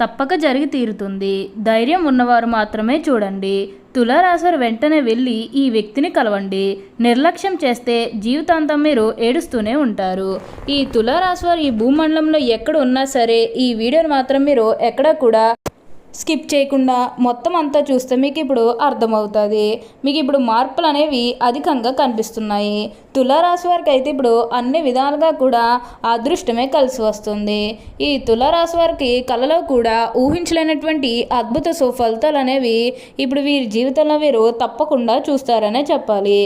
తప్పక జరిగి తీరుతుంది. ధైర్యం ఉన్నవారు మాత్రమే చూడండి. తులారాశివారు వెంటనే వెళ్ళి ఈ వ్యక్తిని కలవండి. నిర్లక్ష్యం చేస్తే జీవితాంతం మీరు ఏడుస్తూనే ఉంటారు. ఈ తులారాశివారు ఈ భూమండలంలో ఎక్కడ ఉన్నా సరే ఈ వీడియోని మాత్రం మీరు ఎక్కడా కూడా స్కిప్ చేయకుండా మొత్తం అంతా చూస్తే మీకు ఇప్పుడు అర్థమవుతుంది. మీకు ఇప్పుడు మార్పులు అనేవి అధికంగా కనిపిస్తున్నాయి. తులారాశి వారికి అయితే ఇప్పుడు అన్ని విధాలుగా కూడా అదృష్టమే కలిసి వస్తుంది. ఈ తులారాశి వారికి కళలో కూడా ఊహించలేనటువంటి అద్భుత సుఫలితాలు అనేవి ఇప్పుడు వీరి జీవితంలో వీరు తప్పకుండా చూస్తారనే చెప్పాలి.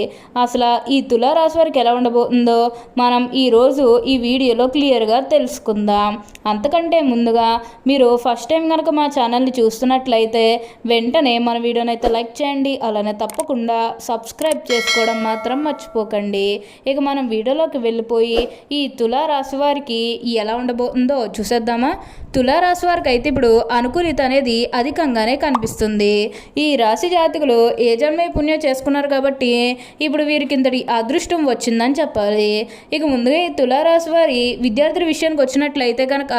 అసలు ఈ తులారాశి వారికి ఎలా ఉండబోతుందో మనం ఈరోజు ఈ వీడియోలో క్లియర్గా తెలుసుకుందాం. అంతకంటే ముందుగా మీరు ఫస్ట్ టైం కనుక మా ఛానల్ని చూస్తున్నట్లయితే వెంటనే మన వీడియోని అయితే లైక్ చేయండి అలానే తప్పకుండా సబ్స్క్రైబ్ చేసుకోవడం మాత్రం మర్చిపోకండి. ఇక మనం వీడియోలోకి వెళ్ళిపోయి ఈ తులారాశి వారికి ఎలా ఉండబోతుందో చూసేద్దామా? తులారాశి వారికి అయితే ఇప్పుడు అనుకూలిత అనేది అధికంగానే కనిపిస్తుంది. ఈ రాశి జాతకులు ఏ జన్మే పుణ్యం చేసుకున్నారు కాబట్టి ఇప్పుడు వీరికి ఇంతటి అదృష్టం వచ్చిందని చెప్పాలి. ఇక ముందుగా ఈ తులారాశి వారి విద్యార్థుల విషయానికి వచ్చినట్లయితే కనుక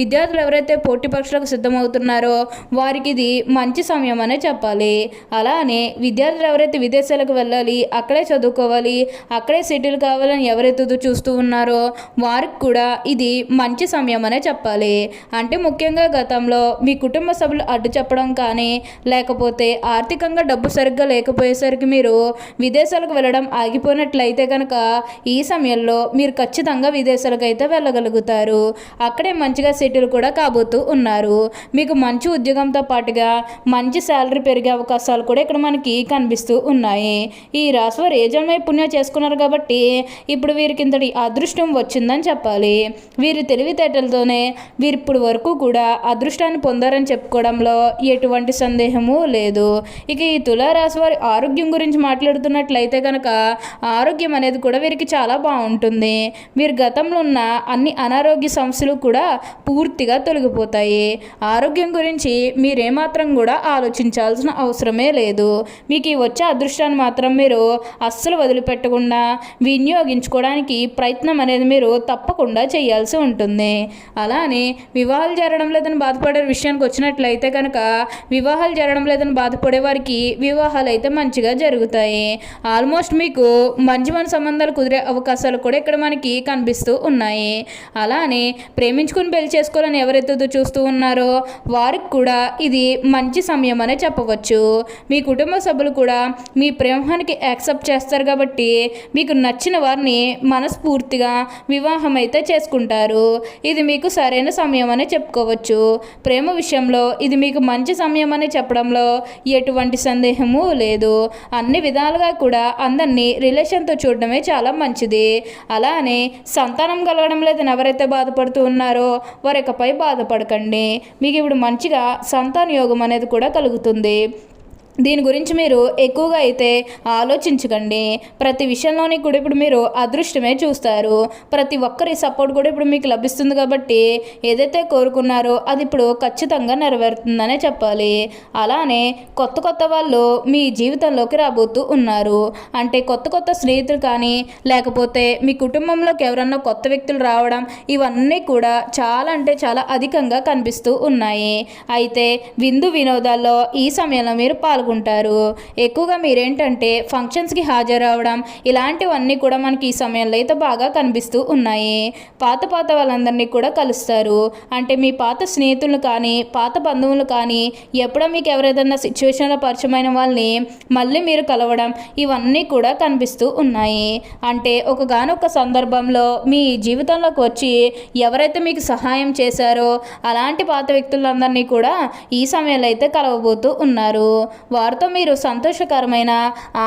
విద్యార్థులు ఎవరైతే పోటీ పరీక్షలకు సిద్ధమవుతున్నారో వారికి ఇది మంచి సమయం అనే చెప్పాలి. అలానే విద్యార్థులు ఎవరైతే విదేశాలకు వెళ్ళాలి అక్కడే చదువుకోవాలి అక్కడే సెటిల్ కావాలని ఎవరైతే చూస్తూ ఉన్నారో వారికి కూడా ఇది మంచి సమయం అనే చెప్పాలి. అంటే ముఖ్యంగా గతంలో మీ కుటుంబ సభ్యులు అడ్డు చెప్పడం కానీ లేకపోతే ఆర్థికంగా డబ్బు సరిగ్గా లేకపోయేసరికి మీరు విదేశాలకు వెళ్ళడం ఆగిపోయినట్లయితే కనుక ఈ సమయంలో మీరు ఖచ్చితంగా విదేశాలకు అయితే వెళ్ళగలుగుతారు. అక్కడే మంచిగా సెటిల్ కూడా కాబోతూ ఉన్నారు. మీకు మంచి ఉద్యోగంతో పాటుగా మంచి శాలరీ పెరిగే అవకాశాలు కూడా ఇక్కడ మనకి కనిపిస్తూ ఉన్నాయి. ఈ రాశివారు ఏ జన్మ పుణ్యం చేసుకున్నారు కాబట్టి ఇప్పుడు వీరికి ఇంతటి అదృష్టం వచ్చిందని చెప్పాలి. వీరి తెలివితేటలతోనే వీరు ఇప్పుడు వరకు కూడా అదృష్టాన్ని పొందారని చెప్పుకోవడంలో ఎటువంటి సందేహము లేదు. ఇక ఈ తులారాశి వారి ఆరోగ్యం గురించి మాట్లాడుతున్నట్లయితే కనుక ఆరోగ్యం అనేది కూడా వీరికి చాలా బాగుంటుంది. వీరు గతంలో ఉన్న అన్ని అనారోగ్య సమస్యలు కూడా పూర్తిగా తొలగిపోతాయి. ఆరోగ్యం గురించి మీరేమాత్రం కూడా ఆలోచించాల్సిన అవసరమే లేదు. మీకు ఈ వచ్చే అదృష్టాన్ని మాత్రం మీరు అస్సలు వదిలిపెట్టకుండా వినియోగించుకోవడానికి ప్రయత్నం అనేది మీరు తప్పకుండా చేయాల్సి ఉంటుంది. అలానే వివాహాలు జరగడం లేదని బాధపడే విషయానికి వచ్చినట్లయితే కనుక వివాహాలు జరగడం లేదని బాధపడే వారికి వివాహాలు అయితే మంచిగా జరుగుతాయి. ఆల్మోస్ట్ మీకు మంచి మన సంబంధాలు కుదిరే అవకాశాలు కూడా ఇక్కడ మనకి కనిపిస్తూ ఉన్నాయి. అలానే ప్రేమించుకుని పెళ్ళి చేసుకోవాలని ఎవరైతే చూస్తూ ఉన్నారో వారికి కూడా ఇది మంచి సమయం అనే చెప్పవచ్చు. మీ కుటుంబ సభ్యులు కూడా మీ ప్రేమానికి యాక్సెప్ట్ చేస్తారు కాబట్టి మీకు నచ్చిన వారిని మనస్ఫూర్తిగా వివాహం అయితే చేసుకుంటారు. ఇది మీకు సరైన సమయం అని చెప్పుకోవచ్చు. ప్రేమ విషయంలో ఇది మీకు మంచి సమయం అని చెప్పడంలో ఎటువంటి సందేహము లేదు. అన్ని విధాలుగా కూడా అందరినీ రిలేషన్తో చూడడమే చాలా మంచిది. అలానే సంతానం కలగడం లేదని ఎవరైతే బాధపడుతూ ఉన్నారో వారికపై బాధపడకండి. మీకు ఇప్పుడు మంచిగా సంతాన యోగం అనేది కూడా కలుగుతుంది. దీని గురించి మీరు ఎక్కువగా అయితే ఆలోచించకండి. ప్రతి విషయంలోని కూడా ఇప్పుడు మీరు అదృష్టమే చూస్తారు. ప్రతి ఒక్కరి సపోర్ట్ కూడా ఇప్పుడు మీకు లభిస్తుంది కాబట్టి ఏదైతే కోరుకున్నారో అది ఇప్పుడు ఖచ్చితంగా నెరవేరుతుందనే చెప్పాలి. అలానే కొత్త కొత్త వాళ్ళు మీ జీవితంలోకి రాబోతూ ఉన్నారు. అంటే కొత్త కొత్త స్నేహితులు కానీ లేకపోతే మీ కుటుంబంలోకి ఎవరన్నా కొత్త వ్యక్తులు రావడం ఇవన్నీ కూడా చాలా అంటే చాలా అధికంగా కనిపిస్తూ ఉన్నాయి. అయితే విందు వినోదాల్లో ఈ సమయంలో మీరు పాల్గొ పాల్గొంటారు ఎక్కువగా మీరేంటంటే ఫంక్షన్స్కి హాజరవడం ఇలాంటివన్నీ కూడా మనకి ఈ సమయంలో అయితే బాగా కనిపిస్తూ ఉన్నాయి. పాత పాత వాళ్ళందరినీ కూడా కలుస్తారు. అంటే మీ పాత స్నేహితులు కానీ పాత బంధువులు కానీ ఎప్పుడో మీకు ఎవరేదన్నా సిచ్యువేషన్లో పరిచయమైన వాళ్ళని మళ్ళీ మీరు కలవడం ఇవన్నీ కూడా కనిపిస్తూ ఉన్నాయి. అంటే ఒకగానొక సందర్భంలో మీ జీవితంలోకి వచ్చి ఎవరైతే మీకు సహాయం చేశారో అలాంటి పాత వ్యక్తులందరినీ కూడా ఈ సమయంలో అయితే కలవబోతూ ఉన్నారు. వారితో మీరు సంతోషకరమైన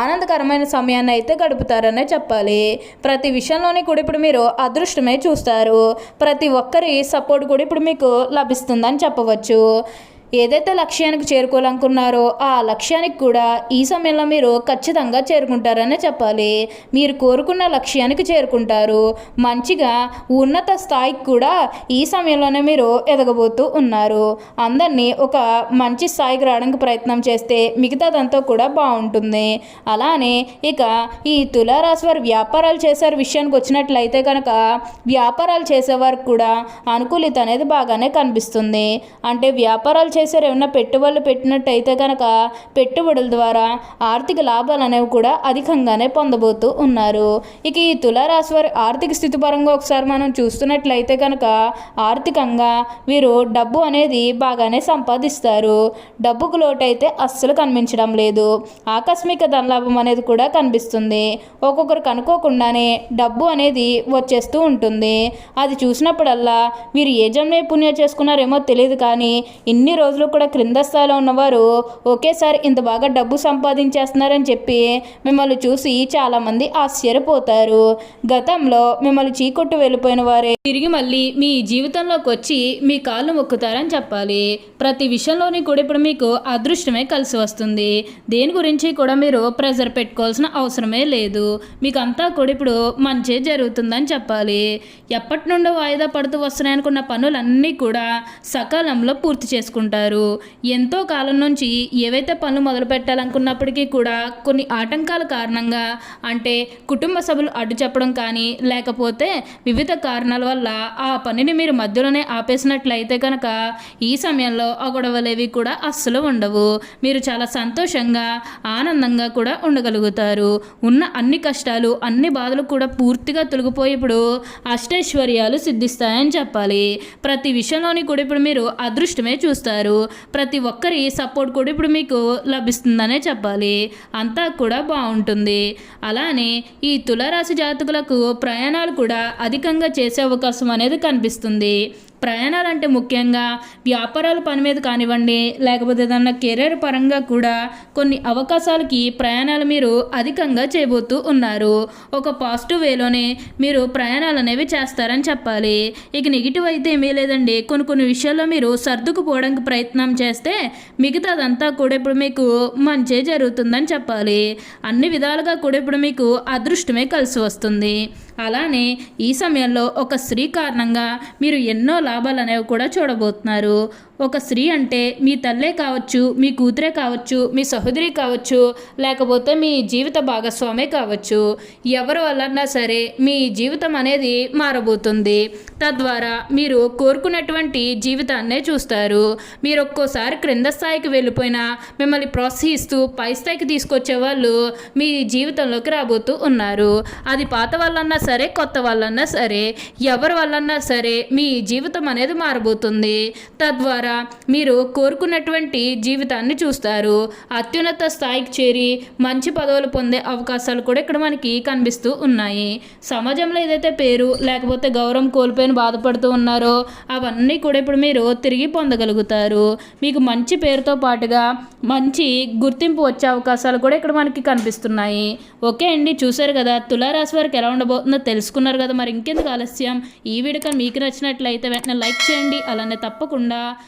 ఆనందకరమైన సమయాన్ని అయితే గడుపుతారనే చెప్పాలి. ప్రతి విషయంలోని కూడా ఇప్పుడు మీరు అదృష్టమే చూస్తారు. ప్రతి ఒక్కరి సపోర్ట్ కూడా ఇప్పుడు మీకు లభిస్తుందని చెప్పవచ్చు. ఏదైతే లక్ష్యానికి చేరుకోవాలనుకున్నారో ఆ లక్ష్యానికి కూడా ఈ సమయంలో మీరు ఖచ్చితంగా చేరుకుంటారనే చెప్పాలి. మీరు కోరుకున్న లక్ష్యానికి చేరుకుంటారు. మంచిగా ఉన్నత స్థాయికి కూడా ఈ సమయంలోనే మీరు ఎదగబోతూ ఉన్నారు. అందరినీ ఒక మంచి స్థాయికి రావడానికి ప్రయత్నం చేస్తే మిగతాదంతా కూడా బాగుంటుంది. అలానే ఇక ఈ తులారాశి వారి వ్యాపారాలు చేసే విషయానికి వచ్చినట్లయితే కనుక వ్యాపారాలు చేసేవారికి కూడా అనుకూలిత అనేది బాగానే కనిపిస్తుంది. అంటే వ్యాపారాలు చేసేవారు ఏమన్నా పెట్టుబడులు పెట్టినట్టయితే కనుక పెట్టుబడుల ద్వారా ఆర్థిక లాభాలు అనేవి కూడా అధికంగానే పొందబోతూ ఉన్నారు. ఇక ఈ తులారాశి వారి ఆర్థిక స్థితి పరంగా ఒకసారి మనం చూస్తున్నట్లయితే కనుక ఆర్థికంగా వీరు డబ్బు అనేది బాగానే సంపాదిస్తారు. డబ్బుకు లోటైతే అస్సలు కనిపించడం లేదు. ఆకస్మిక ధనలాభం అనేది కూడా కనిపిస్తుంది. ఒక్కొక్కరికి అనుకోకుండానే డబ్బు అనేది వచ్చేస్తూ ఉంటుంది. అది చూసినప్పుడల్లా వీరు ఏ జన్మే పుణ్యం చేసుకున్నారేమో తెలియదు కానీ ఇన్ని రోజులు కూడా క్రింద స్థాయిలో ఉన్నవారు ఒకేసారి ఇంత బాగా డబ్బు సంపాదించేస్తున్నారని చెప్పి మిమ్మల్ని చూసి చాలామంది ఆశ్చర్యపోతారు. గతంలో మిమ్మల్ని చీకొట్టు వెళ్ళిపోయిన వారే తిరిగి మళ్ళీ మీ జీవితంలోకి వచ్చి మీ కాళ్ళు మొక్కుతారని చెప్పాలి. ప్రతి విషయంలోని కూడా ఇప్పుడు మీకు అదృష్టమే కలిసి వస్తుంది. దేని గురించి కూడా మీరు ప్రెజర్ పెట్టుకోవాల్సిన అవసరమే లేదు. మీకు అంతా కూడా ఇప్పుడు మంచి జరుగుతుందని చెప్పాలి. ఎప్పటి నుండో వాయిదా పడుతూ వస్తున్నాయి అనుకున్న పనులన్నీ కూడా సకాలంలో పూర్తి చేసుకుంటారు. ఎంతో కాలం నుంచి ఏవైతే పనులు మొదలు పెట్టాలనుకున్నప్పటికీ కూడా కొన్ని ఆటంకాల కారణంగా అంటే కుటుంబ సభ్యులు అడ్డు చెప్పడం కానీ లేకపోతే వివిధ కారణాల వల్ల ఆ పనిని మీరు మధ్యలోనే ఆపేసినట్లయితే కనుక ఈ సమయంలో ఆ గొడవలేవి కూడా అస్సలు ఉండవు. మీరు చాలా సంతోషంగా ఆనందంగా కూడా ఉండగలుగుతారు. ఉన్న అన్ని కష్టాలు అన్ని బాధలు కూడా పూర్తిగా తొలగిపోయి ఇప్పుడు అష్టైశ్వర్యాలు సిద్ధిస్తాయని చెప్పాలి. ప్రతి విషయంలోని కూడా ఇప్పుడు మీరు అదృష్టమే చూస్తారు. ప్రతి ఒక్కరి సపోర్ట్ కూడా ఇప్పుడు మీకు లభిస్తుందనే చెప్పాలి. అంతా కూడా బాగుంటుంది. అలానే ఈ తులారాశి జాతకులకు ప్రయాణాలు కూడా అధికంగా చేసే అవకాశం అనేది కనిపిస్తుంది. ప్రయాణాలు అంటే ముఖ్యంగా వ్యాపారాల పని మీద కానివ్వండి లేకపోతే ఏదన్నా కెరీర్ పరంగా కూడా కొన్ని అవకాశాలకి ప్రయాణాలు మీరు అధికంగా చేయబోతూ ఉన్నారు. ఒక పాజిటివ్ వేలోనే మీరు ప్రయాణాలు అనేవి చేస్తారని చెప్పాలి. ఇక నెగిటివ్ అయితే ఏమీ లేదండి. కొన్ని కొన్ని విషయాల్లో మీరు సర్దుకుపోవడానికి ప్రయత్నం చేస్తే మిగతాదంతా కూడా ఇప్పుడు మీకు మంచి జరుగుతుందని చెప్పాలి. అన్ని విధాలుగా కూడా ఇప్పుడు మీకు అదృష్టమే కలిసి వస్తుంది. అలానే ఈ సమయంలో ఒక స్త్రీ కారణంగా మీరు ఎన్నో లాభాలు అనేవి కూడా చూడబోతున్నారు. ఒక స్త్రీ అంటే మీ తల్లే కావచ్చు మీ కూతురే కావచ్చు మీ సహోదరి కావచ్చు లేకపోతే మీ జీవిత భాగస్వామే కావచ్చు. ఎవరి వల్లన్నా సరే మీ జీవితం అనేది మారబోతుంది. తద్వారా మీరు కోరుకున్నటువంటి జీవితాన్నే చూస్తారు. మీరు ఒక్కోసారి క్రింద స్థాయికి వెళ్ళిపోయినా మిమ్మల్ని ప్రోత్సహిస్తూ పై స్థాయికి తీసుకొచ్చే వాళ్ళు మీ జీవితంలోకి రాబోతూ ఉన్నారు. అది పాత వాళ్ళన్నా సరే కొత్త వాళ్ళన్నా సరే ఎవరి వాళ్ళన్నా సరే మీ జీవితం అనేది మారబోతుంది. తద్వారా మీరు కోరుకున్నటువంటి జీవితాన్ని చూస్తారు. అత్యున్నత స్థాయికి చేరి మంచి పదవులు పొందే అవకాశాలు కూడా ఇక్కడ మనకి కనిపిస్తూ ఉన్నాయి. సమాజంలో ఏదైతే పేరు లేకపోతే గౌరవం కోల్పోయిన బాధపడుతూ ఉన్నారో అవన్నీ కూడా ఇప్పుడు మీరు తిరిగి పొందగలుగుతారు. మీకు మంచి పేరుతో పాటుగా మంచి గుర్తింపు వచ్చే అవకాశాలు కూడా ఇక్కడ మనకి కనిపిస్తున్నాయి. ఓకే అండి చూశారు కదా తులారాశి వారికి ఎలా ఉండబోతుందో తెలుసుకున్నారు కదా. మరి ఇంకెందుకు ఆలస్యం? ఈ వీడియో మీకు నచ్చినట్లయితే వెంటనే లైక్ చేయండి. అలానే తప్పకుండా